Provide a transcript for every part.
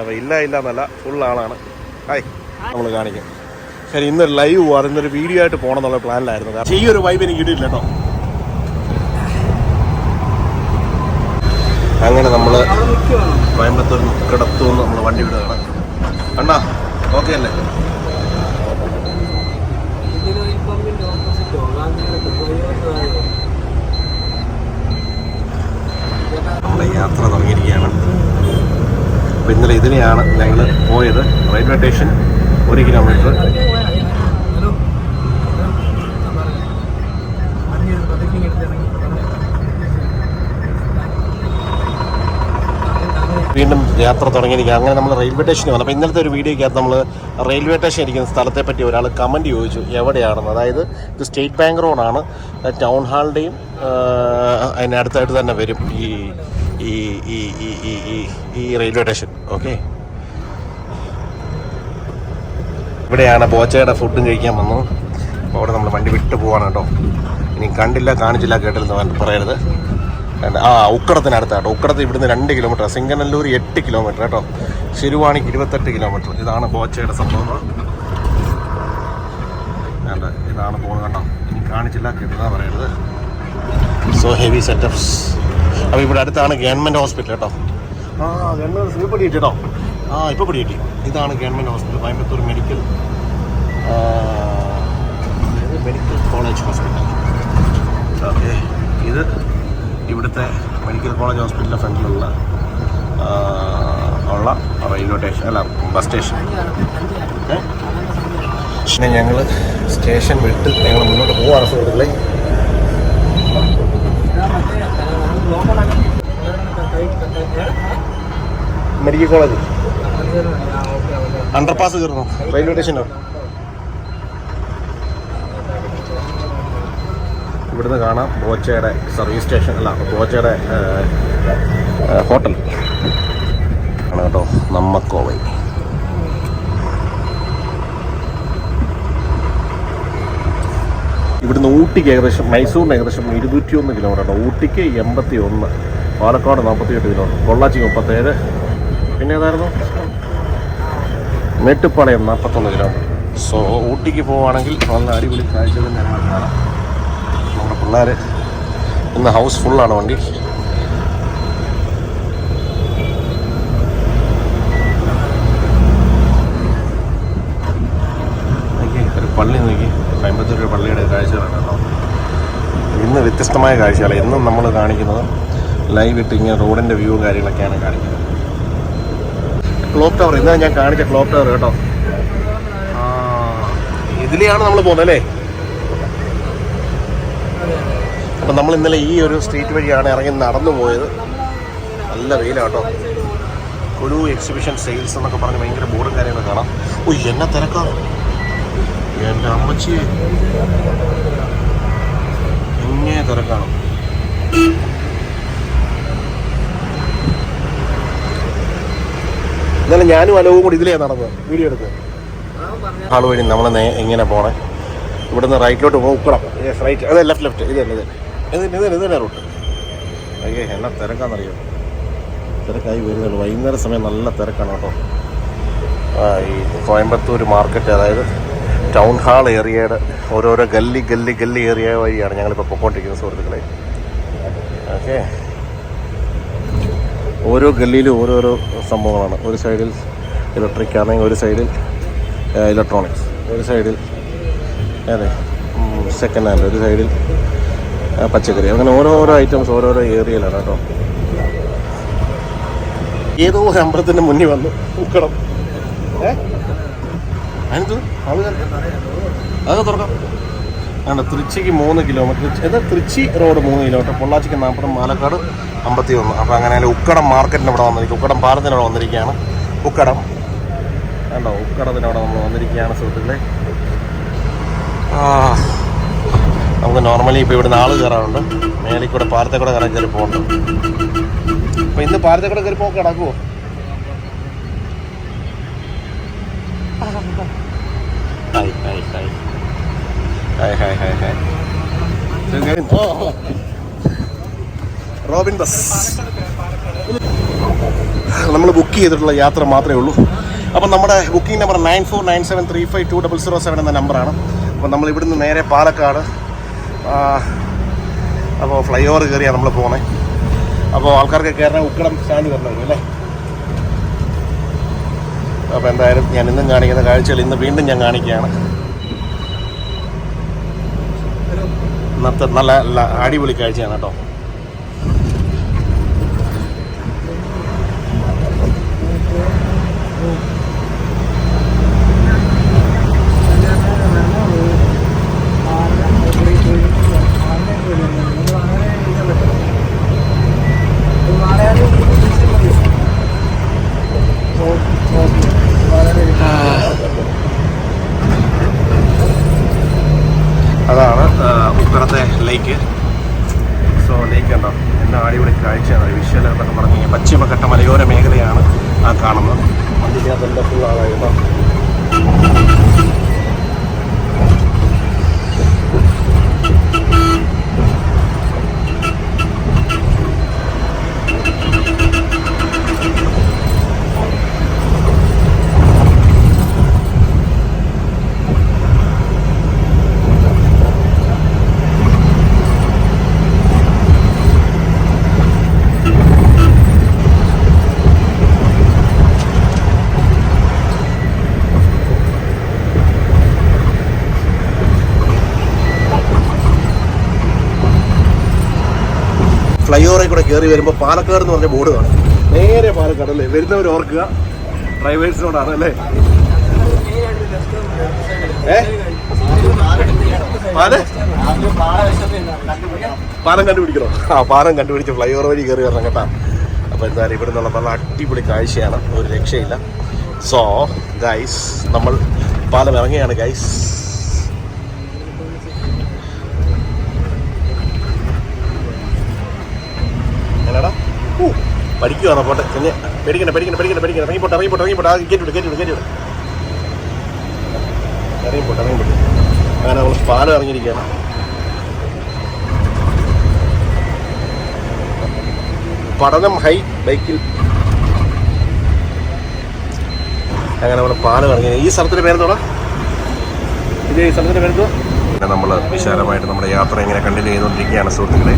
അപ്പോൾ ഇല്ല ഇല്ല എന്നല്ല ഫുൾ ആളാണ്. ഹായ്. നമ്മൾ കാണിക്കും. ശരി ഇന്നൊരു ലൈവ് പോവാറ് ഇന്നൊരു വീഡിയോ ആയിട്ട് പോകണം എന്നുള്ള പ്ലാനിലായിരുന്നു കാരണം ഈ ഒരു വൈബ് എനിക്ക് കിട്ടിയില്ല കേട്ടോ. അങ്ങനെ നമ്മൾ കോയമ്പത്തൂർ കിടത്തുനിന്ന് നമ്മൾ വണ്ടി വിടുകയാണ്. അണ്ണാ ഓക്കെ അല്ലേ? യാത്ര തുടങ്ങിയിരിക്കുകയാണ്. അപ്പോൾ ഇന്നലെ ഇതിനെയാണ് ഞങ്ങൾ പോയത്. റെയിൽവേ സ്റ്റേഷൻ ഒരു കിലോമീറ്റർ. വീണ്ടും യാത്ര തുടങ്ങിയിരിക്കുക അങ്ങനെ നമ്മൾ റെയിൽവേ സ്റ്റേഷനിൽ വന്നു. അപ്പോൾ ഇന്നലത്തെ ഒരു വീഡിയോയ്ക്കകത്ത് നമ്മൾ റെയിൽവേ സ്റ്റേഷൻ ഇരിക്കുന്ന സ്ഥലത്തെ പറ്റി ഒരാൾ കമന്റ് ചോദിച്ചു എവിടെയാണെന്ന്? അതായത് ഇത് സ്റ്റേറ്റ് ബാങ്ക് റോഡാണ്. ടൗൺ ഹാളിന്റെയും അതിനടുത്തായിട്ട് തന്നെ വരും ഈ ഈ ഈ ഈ ഈ ഈ ഈ റെയിൽവേ സ്റ്റേഷൻ ഓക്കെ ഇവിടെയാണ് ബോച്ചയുടെ ഫുഡും കഴിക്കാൻ വന്നു. അപ്പോൾ അവിടെ നമ്മൾ വണ്ടി വിട്ട് പോവാണ് കേട്ടോ. ഇനി കണ്ടില്ല കാണിച്ചില്ല കേട്ടില്ലെന്ന് പറയരുത്. ആ ഉക്കടത്തിനടുത്ത് ഉക്കടത്ത് ഇവിടുന്ന് രണ്ട് കിലോമീറ്റർ സിംഗനല്ലൂർ എട്ട് കിലോമീറ്റർ കേട്ടോ. ശിരുവാണിക്ക് ഇരുപത്തെട്ട് കിലോമീറ്റർ ഇതാണ് ബോച്ചയുടെ സംഭവം. ഇതാണ് പോകുന്നത് കേട്ടോ ഇനി കാണിച്ചില്ല കേട്ടില്ല പറയരുത്. സോ ഹെവി സെറ്റപ്സ് അപ്പോൾ ഇവിടെ അടുത്താണ് ഗവൺമെന്റ് ഹോസ്പിറ്റൽ കേട്ടോ. ആ ഗവൺമെന്റ് ഇപ്പോൾ പിടി കേട്ടോ. ആ ഇപ്പോൾ പിടി കിട്ടി ഇതാണ് government hospital Coimbatore medical medical college hospital okay. ഇത് ഇവിടുത്തെ മെഡിക്കൽ കോളേജ് ഹോസ്പിറ്റലിന്റെ ഫ്രണ്ടിലുള്ള ഉള്ള റെയിൽവേ സ്റ്റേഷൻ അല്ല ബസ് സ്റ്റേഷൻ? പിന്നെ ഞങ്ങൾ സ്റ്റേഷൻ വിട്ട് ഞങ്ങൾ മുന്നോട്ട് സുഹൃത്തുക്കളെ. Medical college. അണ്ടർപാസ് കയറുന്നു റെയിൽവേ സ്റ്റേഷനോ ഇവിടുന്ന് കാണാം ബോച്ചയുടെ സർവീസ് സ്റ്റേഷൻ അല്ല ബോച്ചയുടെ ഹോട്ടൽ. ആണ് കേട്ടോ നമ്മക്കോവൈ ഇവിടുന്ന് ഊട്ടിക്ക് ഏകദേശം മൈസൂരിന് ഏകദേശം ഇരുന്നൂറ്റി ഒന്ന് കിലോമീറ്റർ ഊട്ടിക്ക് എൺപത്തി ഒന്ന് പാലക്കാട് നാൽപ്പത്തി എട്ട് കിലോമീറ്റർ പൊള്ളാച്ചി മുപ്പത്തേഴ് പിന്നെ ഏതായിരുന്നു? മേട്ടുപ്പാളയം നാൽപ്പത്തൊന്ന് കിലോമീറ്റർ സോ ഊട്ടിക്ക് പോവുകയാണെങ്കിൽ നല്ല അടിപൊളി കാഴ്ച തന്നെയാണ് കാണാം. നമ്മുടെ പിള്ളേർ ഇന്ന് ഹൗസ് ഫുള്ളാണ് വണ്ടി. പള്ളി നോക്കി. കോയമ്പത്തൂർ പള്ളിയുടെ കാഴ്ചകളാണ് കേട്ടോ ഇന്ന് വ്യത്യസ്തമായ കാഴ്ചകളാണ് എന്നും നമ്മൾ കാണിക്കുന്നത് ലൈവ് ഇട്ട് ഇങ്ങനെ റോഡിന്റെ വ്യൂവും കാര്യങ്ങളൊക്കെയാണ് കാണിക്കുന്നത്. ക്ലോക്ക് ടവർ ഇന്ന് ഞാൻ കാണിച്ച ക്ലോക്ക് ടവർ കേട്ടോ. ഇതിലെയാണ് നമ്മൾ പോകുന്നത് അല്ലേ? അപ്പം നമ്മൾ ഇന്നലെ ഈ ഒരു സ്ട്രീറ്റ് വഴിയാണ് ഇറങ്ങി നടന്നു പോയത്. നല്ല വെയിലാട്ടോ ഒരു എക്സിബിഷൻ സെയിൽസ് എന്നൊക്കെ പറഞ്ഞ് ഭയങ്കര ബോർഡും കാര്യങ്ങളൊക്കെ കാണാം. ഓ എന്നെ തിരക്കാം. എന്റെ അമ്മച്ചി എങ്ങനെ തിരക്കാണ്. ഇന്നലെ ഞാനും അലവും കൂടി ഇതിലേ നടന്നത്. വീഡിയോ എടുത്ത് ആൾ വഴി നമ്മൾ എങ്ങനെ പോണേ. ഇവിടുന്ന് റൈറ്റിലോട്ട് പോക്കണം യെസ് റൈറ്റ് അതെ ലെഫ്റ്റ് ലെഫ്റ്റ് ഇത് തന്നെ ഇത് ഇത് തന്നെ, ഇത് ഇത് തന്നെ റൂട്ട്. അയ്യേ എന്നാ തിരക്കാന്നറിയോ? തിരക്കായി വരുന്നുള്ളൂ. വൈകുന്നേരം സമയം നല്ല തിരക്കാണ് കേട്ടോ. ഈ കോയമ്പത്തൂർ മാർക്കറ്റ് അതായത് ടൗൺ ഹാൾ ഏരിയയുടെ ഓരോരോ ഗല്ലി ഗല്ലി ഗല്ലി ഏരിയ വഴിയാണ് ഞങ്ങളിപ്പോൾ പൊക്കോണ്ടിരിക്കുന്നത് സുഹൃത്തുക്കളെ. ഓക്കെ. ഓരോ ഗല്ലിയിലും ഓരോരോ സംഭവങ്ങളാണ്. ഒരു സൈഡിൽ ഇലക്ട്രിക് ആണെങ്കിൽ ഒരു സൈഡിൽ ഇലക്ട്രോണിക്സ്. ഒരു സൈഡിൽ അതെ സെക്കൻഡ് ഹാൻഡ് ഒരു സൈഡിൽ പച്ചക്കറി. അങ്ങനെ ഓരോരോ ഐറ്റംസ് ഓരോരോ ഏരിയയിലാണ് കേട്ടോ. ഏതോ ഒരു അമ്പലത്തിന്റെ മുന്നിൽ വന്നു ഉക്കണം ഏ? അതൊക്കെ തുറക്കാം. ആണ് തൃച്ചിക്ക് മൂന്ന് കിലോമീറ്റർ ഇത് തൃച്ചി റോഡ് മൂന്ന് കിലോമീറ്റർ പൊള്ളാച്ചിക്ക് നാൽപ്പത് മാലക്കാട് അമ്പത്തി ഒന്ന് അപ്പോൾ അങ്ങനെ ഉക്കടം മാർക്കറ്റിന് ഇവിടെ വന്നിരിക്കും ഉക്കടം പാലത്തിന് ഇവിടെ വന്നിരിക്കുകയാണ് ഉക്കടം. വേണ്ടോ ഉക്കടത്തിന് അവിടെ നമ്മൾ വന്നിരിക്കുകയാണ് സുഹൃത്തുക്കളെ. നമുക്ക് നോർമലി ഇപ്പോൾ ഇവിടുന്ന് ആൾ കയറാറുണ്ട് മേലിൽ കൂടെ കയറാൻ കയറി പോകുന്നുണ്ട് അപ്പോൾ ഇന്ന് പാലത്തെ കയറി പോക്ക് കിടക്കുമോ hi hi hi hi hi hi hi Robin bus നമ്മൾ ബുക്ക് ചെയ്തിട്ടുള്ള യാത്ര മാത്രമേ ഉള്ളൂ. അപ്പം നമ്മുടെ booking number nine four nine seven three five two double zero seven എന്ന നമ്പറാണ് അപ്പം നമ്മൾ ഇവിടുന്ന് നേരെ പാലക്കാട്. അപ്പോൾ ഫ്ലൈ ഓവർ കയറിയാണ് നമ്മൾ പോകുന്നത് അപ്പോൾ ആൾക്കാർക്ക് കയറാൻ ഉക്കടം സ്റ്റാൻഡ് വരണം അല്ലേ? അപ്പോൾ എന്തായാലും ഞാൻ ഇന്നും കാണിക്കുന്ന കാഴ്ചകൾ ഇന്ന് വീണ്ടും ഞാൻ കാണിക്കുകയാണ്. ഇന്നത്തെ നല്ല അടിപൊളി കാഴ്ചയാണ് കേട്ടോ അതാണ് ആ, ഉക്കടത്തെ ലേക്ക്. സോ ലേക്ക് എന്താ എന്നാ അടിപൊളി കാഴ്ചയാണ് വിഷ്വൽ എന്നൊക്കെ പറഞ്ഞു കഴിഞ്ഞാൽ പശ്ചിമഘട്ട മലയോര മേഖലയാണ് ആ കാണുന്നത്. അതിന്റെ ഫുൾ ആളായിരുന്നു ഫ്ലൈ കൂടെ കയറി വരുമ്പോൾ പാലക്കാട് എന്ന് പറഞ്ഞ ബോർഡ് കാണും. നേരെ പാലക്കാട് അല്ലേ? വരുന്നവർ ഓർക്കുക. ഡ്രൈവേഴ്സിനോടാണ് അല്ലേ? പാൽ? കണ്ടുപിടിക്കണോ? ആ പാലം കണ്ടുപിടിച്ച് ഫ്ലൈ ഓവർ വഴി കയറി വരണം കേട്ടാ. അപ്പോൾ എന്തായാലും ഇവിടെ നിന്നുള്ള നല്ല അടിപൊളി കാഴ്ചയാണ്. ഒരു രക്ഷയില്ല. സോ ഗൈസ് നമ്മൾ പാലം ഇറങ്ങിയാണ് ഗൈസ് പഠിക്കുവാണോ പോട്ടെ? പിന്നെ പേടിക്കണ്ട പേടിക്കണ്ട പേടിക്കണ്ട പേടിക്കണ്ട. ഇറങ്ങി പോട്ടെ ഇറങ്ങി പോട്ടെ ഇറങ്ങി പോട്ടെ. ആ വിട് കയറ്റി വിട് കയറ്റി വിട്. ഇറങ്ങി പോട്ടെ ഇറങ്ങി പോട്ടെ. അങ്ങനെ നമ്മൾ പാലം ഇറങ്ങിയിരിക്കുകയാണ്. പഠനം ഹൈ ബൈക്കിൽ അങ്ങനെ നമ്മൾ പാലം ഇറങ്ങി. ഈ സ്ഥലത്തിന്റെ പേരെന്തോടാ ഇത് ഈ സ്ഥലത്തിന്റെ പേരെന്തോ നമ്മൾ വിശാലമായിട്ട് നമ്മുടെ യാത്ര ഇങ്ങനെ കണ്ടിന്യൂ ചെയ്തുകൊണ്ടിരിക്കുകയാണ് സുഹൃത്തുക്കളെ.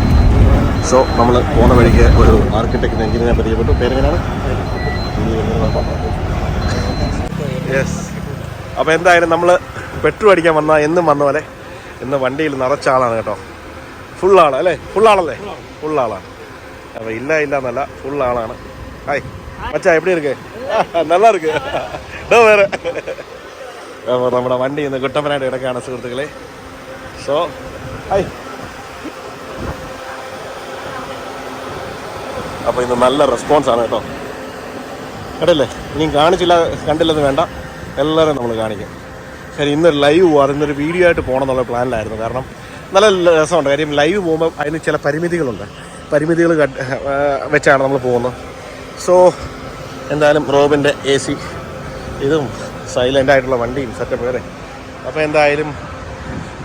സോ നമ്മൾ പോകുന്ന വഴിക്ക് ഒരു ആർക്കിടെക്ട് എഞ്ചിനീയറിനെ പരിചയപ്പെട്ടു. പേരെങ്ങനെയാണ് യെസ് അപ്പോൾ എന്തായാലും നമ്മൾ പെട്രോൾ അടിക്കാൻ വന്ന എന്നും വന്ന പോലെ ഇന്ന് വണ്ടിയിൽ നിറച്ച ആളാണ് കേട്ടോ. ഫുൾ ആളാണ് അല്ലേ? ഫുൾ ആളല്ലേ? ഫുൾ ആളാണ്. അപ്പോൾ ഇല്ല ഇല്ല എന്നല്ല ഫുൾ ആളാണ്. ഹായ് മച്ചാ എപ്പടി ഇരിക്കേ? நல்லா ഇരിക്കേ. വേറെ. അപ്പോൾ നമ്മുടെ വണ്ടി ഇന്ന് കുട്ടപ്പനായിട്ട് കിടക്കുകയാണ് സുഹൃത്തുക്കളെ. സോ ഹായ് അപ്പോൾ ഇത് നല്ല ആണ് കേട്ടോ. കേട്ടല്ലേ ഇനിയും കാണിച്ചില്ല കണ്ടില്ലെന്ന് വേണ്ട. എല്ലാവരും നമ്മൾ കാണിക്കും. ശരി ഇന്ന് ലൈവ് പോവാറ് ഇന്നൊരു വീഡിയോ ആയിട്ട് പോകണം എന്നുള്ള പ്ലാനിലായിരുന്നു കാരണം നല്ല രസമുണ്ട്. കാര്യം ലൈവ് പോകുമ്പോൾ അതിന് ചില പരിമിതികളുണ്ട്. പരിമിതികൾ വെച്ചാണ് നമ്മൾ പോകുന്നത്. സോ എന്തായാലും റോബിന്റെ എ സി ഇതും സൈലന്റ് ആയിട്ടുള്ള വണ്ടിയും സെറ്റപ്പ് വരെ അപ്പോൾ എന്തായാലും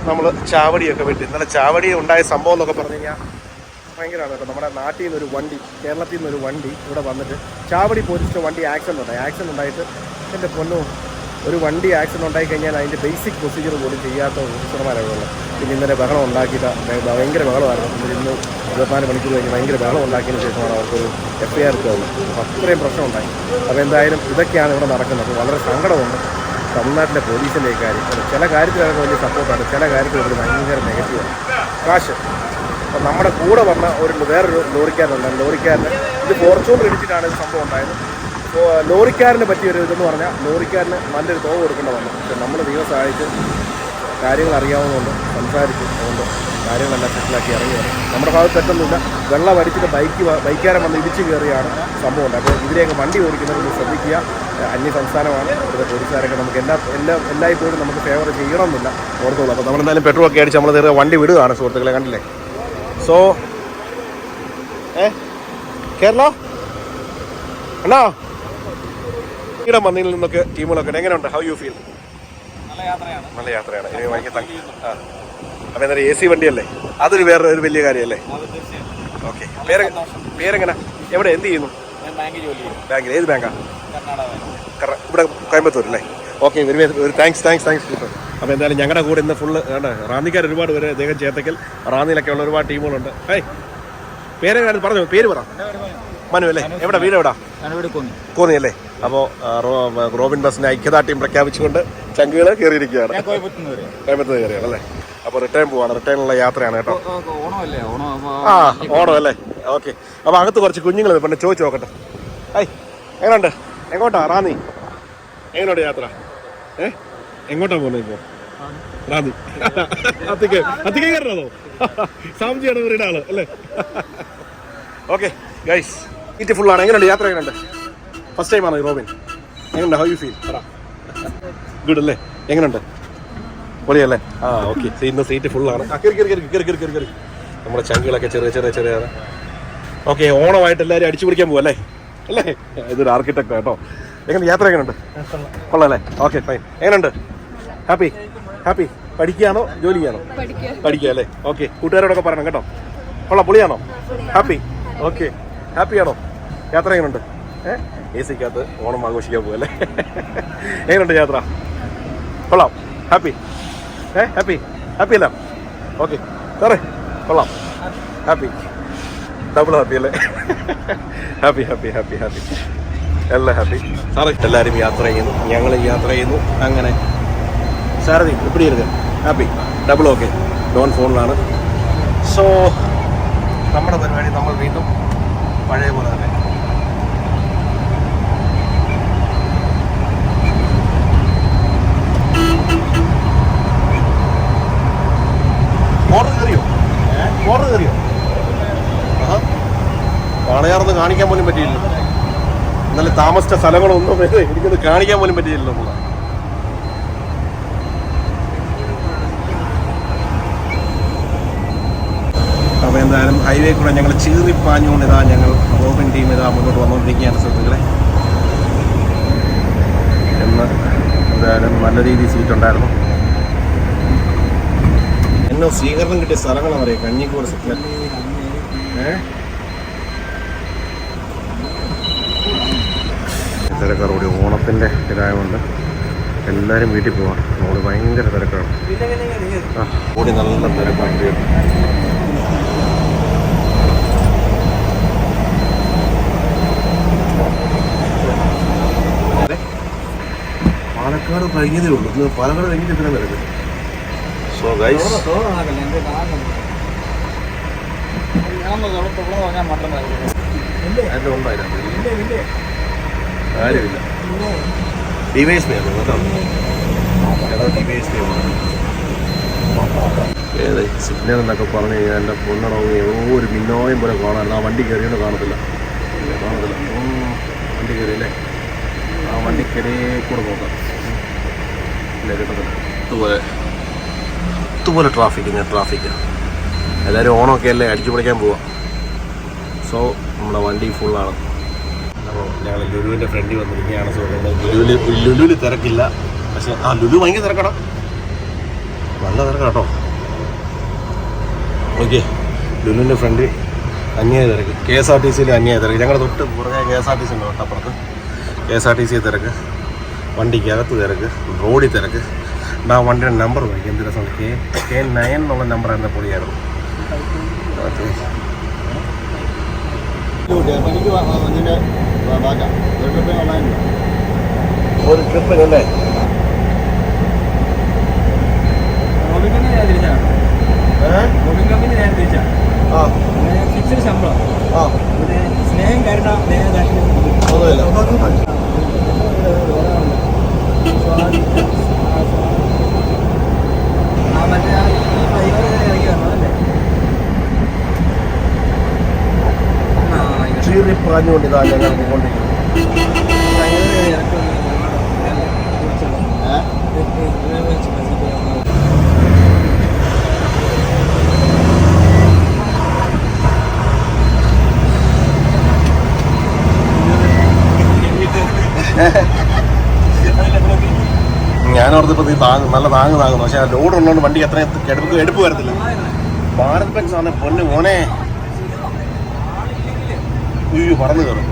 നമ്മൾ ചാവടിയൊക്കെ വെട്ടി. ഇന്നലെ ചാവടി ഉണ്ടായ സംഭവം എന്നൊക്കെ പറഞ്ഞു കഴിഞ്ഞാൽ ഭയങ്കരമാണ് കേട്ടോ. നമ്മുടെ നാട്ടിൽ ഒരു വണ്ടി കേരളത്തിൽ നിന്ന് ഒരു വണ്ടി ഇവിടെ വന്നിട്ട് ചാവടി പോലീസിന്റെ വണ്ടി ആക്സിഡന്റ് ഉണ്ടായി. ആക്സിഡന്റ് ഉണ്ടായിട്ട് എന്റെ പൊന്നു ഒരു വണ്ടി ആക്സിഡന്റ് ഉണ്ടായി കഴിഞ്ഞാൽ അതിന്റെ ബേസിക് പ്രൊസീജിയർ പോലും ചെയ്യാത്ത ഓഫീസർമാരാണ് ഉള്ളത്. പിന്നെ ഇന്നലെ ബഹളം ഉണ്ടാക്കിയിട്ട് ഭയങ്കര ബഹളമായിരുന്നു. ഇന്ന് ഇരുപത്തിനാല് മണിക്കൂർ കഴിഞ്ഞ് ഭയങ്കര ബഹളം ഉണ്ടാക്കിയതിന് ശേഷമാണ് അവർക്കൊരു എഫ് ഐ ആർ ഇട്ടുള്ളത് അപ്പോൾ അത്രയും പ്രശ്നം ഉണ്ടായി. അപ്പോൾ എന്തായാലും ഇതൊക്കെയാണ് ഇവിടെ നടക്കുന്നത്. വളരെ സങ്കടമുണ്ട്. തമിഴ്നാട്ടിലെ പോലീസിന്റെ കാര്യം. ചില ചില കാര്യത്തിലൊക്കെ വലിയ സപ്പോർട്ടാണ് ചില കാര്യത്തിൽ അവർ ഭയങ്കര നെഗറ്റീവാണ് കാശ്. അപ്പം നമ്മുടെ കൂടെ വന്ന ഒരു വേറൊരു ലോറിക്കാരനുണ്ട്. ലോറിക്കാരന് ഇത് ഫോർച്യൂണർ ഇടിച്ചിട്ടാണ് സംഭവം ഉണ്ടായത്. അപ്പോൾ ലോറിക്കാരന് പറ്റിയൊരു ഇതെന്ന് പറഞ്ഞാൽ ലോറിക്കാരന് നല്ലൊരു തുക കൊടുക്കേണ്ട വന്നു. പക്ഷെ നമ്മൾ ദൈവം കാര്യങ്ങൾ അറിയാവുന്നതുകൊണ്ട് സംസാരിച്ചു അതുകൊണ്ട് കാര്യങ്ങളെല്ലാം സെറ്റിലാക്കി ഇറങ്ങി വരും നമ്മുടെ ഭാഗത്ത് തെറ്റൊന്നുമില്ല. വെള്ളം അടിച്ചിട്ട് ബൈക്ക് ബൈക്കാരൻ വന്ന് ഇടിച്ചു കയറിയാണ് സംഭവം ഉണ്ട് അപ്പോൾ ഇതിലേക്ക് വണ്ടി ഓടിക്കുന്നവർ ശ്രദ്ധിക്കുക. അന്യ സംസ്ഥാനമാണ്. ഇവിടുത്തെ പോലീസുകാരൊക്കെ നമുക്ക് എല്ലാ എല്ലാ എല്ലായ്പ്പോഴും നമുക്ക് ഫേവർ ചെയ്യണമെന്നില്ല. ഓർത്തോളൂ. അപ്പോൾ നമ്മളെന്തായാലും പെട്രോൾ ഒക്കെ അടിച്ച് നമ്മൾ വണ്ടി വിടുകയാണ് സുഹൃത്തുക്കളെ കണ്ടില്ലേ? സോ ഏ? കേരള അണ്ണാ ഈടെ മണ്ണിൽ നിന്നൊക്കെ ടീമുകളൊക്കെ. എങ്ങനെയുണ്ട്? ഹൗ യു ഫീൽ നല്ല യാത്രയാണ്. ഇനി വൈകി തങ്ങി ആ. അപ്പം എന്തായാലും എ സി വണ്ടിയല്ലേ? അതൊരു വേറെ ഒരു വലിയ കാര്യമല്ലേ? ഓക്കെ പേര് പേരെങ്ങനെ? എവിടെ? എന്ത് ചെയ്യുന്നു? ബാങ്കിൽ ഏത് ബാങ്കാ? ഇവിടെ കോയമ്പത്തൂർ അല്ലേ ഓക്കെ ഒരു താങ്ക്സ് താങ്ക്സ് താങ്ക്സ് അപ്പോൾ എന്തായാലും ഞങ്ങളുടെ കൂടെ ഇന്ന് ഫുള്ള് വേണ്ട റാന്നിക്കാർ ഒരുപാട് പേര് അദ്ദേഹം ചേത്തക്കൽ റാന്നിയിലൊക്കെ ഉള്ള ഒരുപാട് ടീമുകളുണ്ട്. ഏയ് പേരെങ്ങനെ പറഞ്ഞു? പേര് പറ. മനു അല്ലേ? എവിടെ? വീട് എവിടാ? കൊന്നു. അല്ലേ? അപ്പോൾ റോബിൻ ബസിന്റെ ടീം പ്രഖ്യാപിച്ചുകൊണ്ട് ചങ്കുകൾ കയറിയിരിക്കുകയാണ്. കോയമ്പത്തൂർ കയറിയാണ് അല്ലേ? അപ്പോൾ റിട്ടേൺ പോവാണ്. റിട്ടേണുള്ള യാത്രയാണ് കേട്ടോ. ആ ഓണം അല്ലേ? ഓക്കെ. അപ്പോൾ അകത്ത് കുറച്ച് കുഞ്ഞുങ്ങൾ പിന്നെ ചോദിച്ചു നോക്കട്ടെ. ഐ എങ്ങനെയുണ്ട് എങ്ങോട്ടാ? റാന്നി എങ്ങനെയുണ്ട് യാത്ര? ഏ? എങ്ങോട്ടാ പോകുന്നത് ഇപ്പോ? റാന്നി. അത്തിക്ക് അത്തിക്ക് കയറണോ? സാംജിയാണ് ഇവരുടെ ആൾ അല്ലേ? ഓക്കെ ഗൈസ് സീറ്റ് ഫുൾ ആണ്. എങ്ങനെയുണ്ട്? യാത്ര എങ്ങനെയുണ്ട്? ഫസ്റ്റ് ടൈം ആണ് റോബിൻ? എങ്ങനെയുണ്ട്? ഹൗ യു ഫീൽ പറ. ഗുഡ് അല്ലേ? എങ്ങനെയുണ്ട്? പൊളിയല്ലേ? ആ ഓക്കെ ഇന്ന് സീറ്റ് ഫുള്ളാണ് കയറി കയറി കയറി കയറി കയറി കയറി കയറി നമ്മുടെ ചങ്കുകളൊക്കെ ചെറിയ ചെറിയ ചെറിയ ഓക്കെ ഓണമായിട്ട് എല്ലാവരും അടിച്ചു പിടിക്കാൻ പോവല്ലേ അല്ലേ? ഇതൊരു ആർക്കിടെക്ട് കേട്ടോ. എങ്ങനെ യാത്ര എങ്ങനെയുണ്ട്? കൊള്ളാം. അല്ലേ? ഓക്കെ ഫൈൻ എങ്ങനെയുണ്ട്? ഹാപ്പി ഹാപ്പി പഠിക്കുകയാണോ? ജോലി ചെയ്യാനോ പഠിക്കുക അല്ലേ? ഓക്കെ കൂട്ടുകാരോടൊക്കെ പറയണം കേട്ടോ. കൊള്ളാം. പൊളിയാണോ? ഹാപ്പി ഓക്കെ ഹാപ്പിയാണോ യാത്ര എങ്ങനെയുണ്ട് ഏഹ് എ സിക്കകത്ത് ഓണം ആഘോഷിക്കാൻ പോവല്ലേ എങ്ങനെയുണ്ട് യാത്ര? കൊള്ളാം. ഹാപ്പി ഏ? ഹാപ്പി ഹാപ്പി അല്ല? ഓക്കെ സാറേ കൊള്ളാം. ഹാപ്പി ഡബിൾ ഹാപ്പി അല്ലേ? ഹാപ്പി ഹാപ്പി ഹാപ്പി ഹാപ്പി എല്ലാം ഹാപ്പി സാറേ എല്ലാവരും യാത്ര ചെയ്യുന്നു. ഞങ്ങൾ യാത്ര ചെയ്യുന്നു. അങ്ങനെ. സാരതി எப்படி இருக்கு ഹാപ്പി ഡബിൾ ഓക്കെ ഡോൺ ഫോണിലാണ് സോ നമ്മുടെ പരിപാടി നമ്മൾ വീണ്ടും പഴയ പോലെ തന്നെ. ബോർഡർ കയറിയോ? ബോർഡർ കയറിയോ? വാളയാർന്ന് കാണിക്കാൻ പോലും പറ്റിയില്ല ഇന്നലെ താമസിച്ച സ്ഥലങ്ങളൊന്നും എനിക്കത് കാണിക്കാൻ പോലും പറ്റിയില്ല നമ്മളെ. അപ്പോൾ എന്തായാലും ഹൈവേ കൂടെ ഞങ്ങൾ ചീറിപ്പാഞ്ഞുകൊണ്ട് ഇതാ ഞങ്ങൾ റോബിൻ ടീം ഇതാ മുന്നോട്ട് വന്നുകൊണ്ടിരിക്കുകയാണ് സുഹൃത്തുക്കളെ. എന്ന് എന്തായാലും നല്ല രീതിയിൽ സീറ്റ് ഉണ്ടായിരുന്നു എന്നോ സ്വീകരണം കിട്ടിയ സ്ഥലങ്ങളാണ് പറയാം കഞ്ഞിക്കോട് സെറ്റിൽ തിരക്കാറോടി ഓണത്തിന്റെ ഇതായതുകൊണ്ട് എല്ലാവരും വീട്ടിൽ പോവാം നമ്മൾ ഭയങ്കര തിരക്കാണ്. ഓടി നല്ല തിരക്കാണ് പാലക്കാട് കഴിഞ്ഞതേ ഉള്ളൂ. ഇന്ന് പാലക്കാട് കഴിഞ്ഞിട്ട് ഇത്രയും വരുന്നത് സോ ഗൈസ് കാര്യമില്ല. ഡിവൈസ് കേട്ടോ. ഏതാ ഡിവൈസ് പേ ഏത് സിഗ്നൽ എന്നൊക്കെ പറഞ്ഞു കഴിഞ്ഞാൽ എന്റെ പൊന്നടവും ഏതോ ഒരു മിന്നോയം പോലെ കാണാൻ. ആ വണ്ടി കയറിയോണ്ട് കാണത്തില്ല. കാണത്തില്ല. വണ്ടി കയറി അല്ലേ ആ വണ്ടി കയറി കൂടെ നോക്കാം. ഇതുപോലെ. ഇതുപോലെ ട്രാഫിക് ഞാൻ ട്രാഫിക് എല്ലാവരും ഓണമൊക്കെ അല്ലേ? അടിച്ചു പൊളിക്കാൻ പോവാം. സോ നമ്മുടെ വണ്ടി ഫുള്ളാണ് അപ്പോൾ ഞങ്ങൾ ലുലുവിന്റെ ഫ്രണ്ടിൽ വന്നിരിക്കുകയാണ്. സോ ലുലുവിൽ ലുലുവിൽ തിരക്കില്ല. പക്ഷേ ആ ലുലു ഭയങ്കര തിരക്കണം നല്ല തിരക്കാട്ടോ. ഓക്കെ ലുലുവിന്റെ ഫ്രണ്ടിൽ അന്യായ തിരക്ക്. കെ എസ് ആർ ടി സിയിൽ അന്യായ തിരക്ക്. ഞങ്ങളുടെ തൊട്ട് പുറകെ K S R T C ഉണ്ട് തൊട്ടപ്പുറത്ത്. K S R T C തിരക്ക്. വണ്ടിക്കകത്ത് തിരക്ക് റോഡിൽ തിരക്ക്. ആ വണ്ടിയുടെ നമ്പർ നോക്കി എന്ത് രസം? കെ കെ നയൻ എന്നുള്ള നമ്പർ എന്ന പൊളിയായിരുന്നു ഒരു ട്രിപ്പ് അല്ലേ റോബിൻ കമ്പനി ഞാൻ തിരിച്ചാണ് റോബിൻ കമ്പനി ഞാൻ തിരിച്ചാണ് ആ ഫിക്സഡ് ശമ്പളം ആ പിന്നെ സ്നേഹം കരുണ സ്നേഹദാക്ഷ്യം ഒന്നുമില്ല ആ മറ്റേ ആ ഈ പയ്യനെ ഇറങ്ങി വരണം അല്ലേ ആ ആയിക്കോട്ടെ. ചീറി പാഞ്ഞുകൊണ്ട് ഇതാ ഞങ്ങൾ പോയിക്കൊണ്ടിരിക്കുന്നത് പയ്യനെ ഇറക്കി വന്നു. ഏ? ഇതിനെ വെച്ച് ബസ്സിൽ ഞാൻ ഓർത്തപ്പോൾ നീ താങ്ങ് നല്ല താങ്ങ് താങ്ങുന്നു. പക്ഷേ ലോഡ് ഉള്ളതുകൊണ്ട് വണ്ടി എത്ര എടുപ്പ് എടുപ്പ് വരത്തില്ല. ഭാരത് ബെൻസ് ആണ് പൊന്ന് മോനെ. ഉയ്യോ പറന്നു കയറും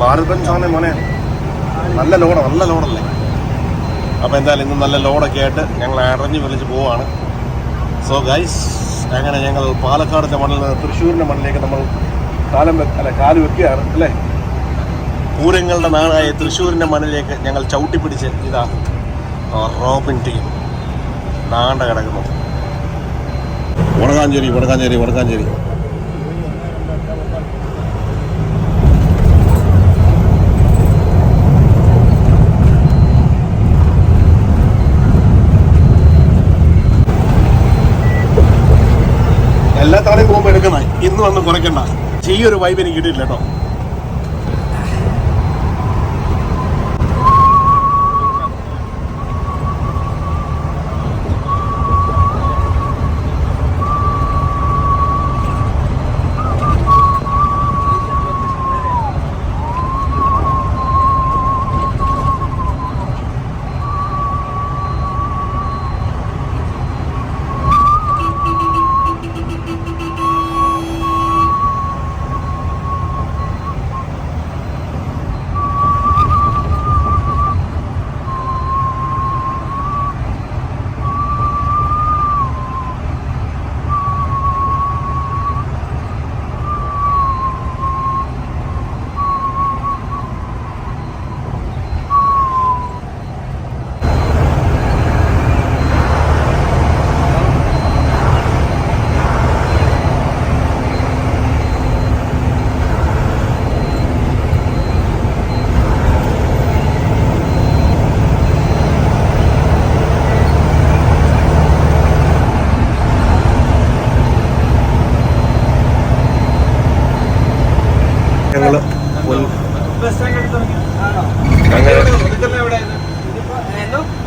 ഭാരത് ബെൻസ് ആണ് മോനെ നല്ല ലോഡ് നല്ല ലോഡല്ലേ? അപ്പോൾ എന്തായാലും ഇന്ന് നല്ല ലോഡൊക്കെ ആയിട്ട് ഞങ്ങൾ അടഞ്ഞു വിളിച്ച് പോവാണ്. സോ ഗൈസ് അങ്ങനെ ഞങ്ങൾ പാലക്കാടിന്റെ മണ്ണിൽ നിന്ന് തൃശ്ശൂരിന്റെ മണ്ണിലേക്ക് നമ്മൾ കാലം അല്ല കാൽ വെക്കുകയാണ് അല്ലേ? പൂരങ്ങളുടെ നാടായ തൃശ്ശൂരിന്റെ മണ്ണിലേക്ക് ഞങ്ങൾ ചവിട്ടിപ്പിടിച്ച് ഇതാ റോബിൻ ടീം നാണ്ട കിടക്കുന്നു. വടകാഞ്ചേരി വടകാഞ്ചേരി വടക്കാഞ്ചേരി. പോകുമ്പോൾ ഇന്ന് വന്ന് കുറയ്ക്കണ്ട. ഒരു വൈബ് എനിക്ക് കിട്ടിയില്ല കേട്ടോ.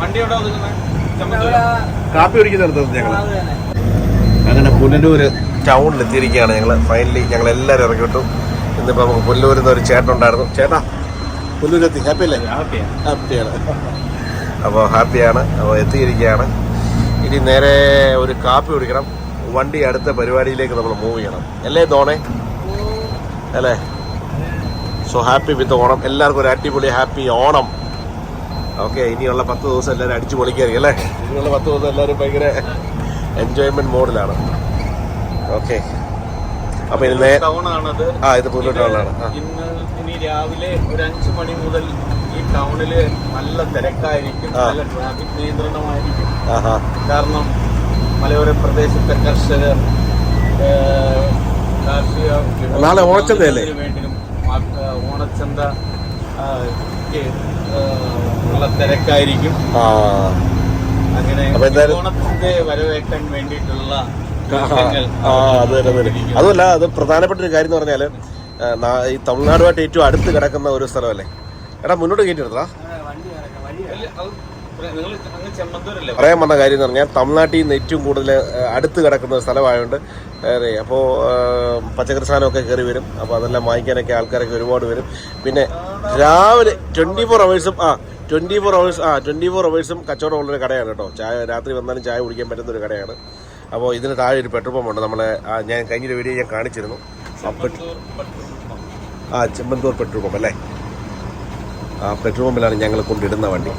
വണ്ടി എവിടെ. കാപ്പി കുടിക്കുന്നിടത്ത് ഞങ്ങൾ അങ്ങനെ പുനലൂർ ടൗണിൽ എത്തിയിരിക്കുകയാണ് ഞങ്ങൾ ഫൈനലി ഞങ്ങൾ എല്ലാവരും ഇറങ്ങി വിട്ടു. ഇന്നിപ്പോൾ നമുക്ക് പുല്ലൂരിൽ നിന്ന് ഒരു ചേട്ടൻ ഉണ്ടായിരുന്നു. ചേട്ടാ പുല്ലൂരെത്തി ഹാപ്പി അല്ലേ? ഹാപ്പിയാണ് അപ്പോൾ ഹാപ്പിയാണ് അപ്പോൾ എത്തിയിരിക്കുകയാണ്. ഇനി നേരെ ഒരു കാപ്പി കുടിക്കണം. വണ്ടി അടുത്ത പരിപാടിയിലേക്ക് നമ്മൾ മൂവ് ചെയ്യണം. അല്ലേ തോണേ അല്ലേ? So happy with Onam. എല്ലാവർക്കും ഒരു അടിപൊളി ഹാപ്പി ഓണം. ഓക്കെ ഇനിയുള്ള പത്ത് ദിവസം എല്ലാവരും അടിച്ചു പൊളിക്കായിരിക്കും അല്ലേ? ഇനിയുള്ള പത്ത് ദിവസം എല്ലാവരും ഭയങ്കര എൻജോയ്മെന്റ് മോഡിലാണ് ഓക്കെ. അപ്പൊ ഇന്ന് ആ ഇത് പുനലൂർ ടൗണാണ്. ഇന്ന് ഇനി രാവിലെ ഒരു അഞ്ചു മണി മുതൽ ഈ ടൗണിൽ നല്ല തിരക്കായിരിക്കും നല്ല ട്രാഫിക് നിയന്ത്രണമായിരിക്കും. കാരണം മലയോര പ്രദേശത്തെ കർഷകർ കാർഷിക നാളെ ഓണച്ചന്തയല്ലേ? ഓണച്ചന്ത ആ, ക്ക്, ഏഹ്, ഉള്ള തിരക്കായിരിക്കും. ആ. അങ്ങനെ ഓണത്തിന്റെ വരവേക്കാൻ വേണ്ടിയിട്ടുള്ള ആ അത് തന്നെ അത് തന്നെ. അതുമല്ല അത് പ്രധാനപ്പെട്ട ഒരു കാര്യം എന്ന് പറഞ്ഞാൽ ഈ തമിഴ്നാടുമായിട്ട് ഏറ്റവും അടുത്ത് കിടക്കുന്ന ഒരു സ്ഥലമല്ലേ? എടാ മുന്നോട്ട് കയറ്റി എടുത്താ പറയാൻ വന്ന കാര്യം എന്ന് പറഞ്ഞാൽ തമിഴ്നാട്ടിൽ നിന്ന് ഏറ്റവും കൂടുതൽ അടുത്ത് കിടക്കുന്ന ഒരു സ്ഥലമായതുകൊണ്ട് അപ്പോൾ പച്ചക്കറി സാധനമൊക്കെ കയറി വരും. അപ്പോൾ അതെല്ലാം വാങ്ങിക്കാനൊക്കെ ആൾക്കാരൊക്കെ ഒരുപാട് വരും. പിന്നെ രാവിലെ ട്വന്റി ഫോർ അവേഴ്സും ആ ട്വന്റി ഫോർ അവേഴ്സ് ആ ട്വന്റി ഫോർ അവേഴ്സും കച്ചവടമുള്ളൊരു കടയാണ് കേട്ടോ. ചായ രാത്രി വന്നാലും ചായ കുടിക്കാൻ പറ്റുന്ന ഒരു കടയാണ്. അപ്പോൾ ഇതിന് താഴെ ഒരു പെട്രോൾ പമ്പുണ്ട് നമ്മളെ ആ, ഞാൻ കഴിഞ്ഞൊരു വീഡിയോ ഞാൻ കാണിച്ചിരുന്നു. ആ ചെമ്പന്തൂർ പെട്രോൾ പമ്പ് അല്ലേ? ആ പെട്രോൾ പമ്പിലാണ് ഞങ്ങൾ കൊണ്ടിടുന്ന വണ്ടി.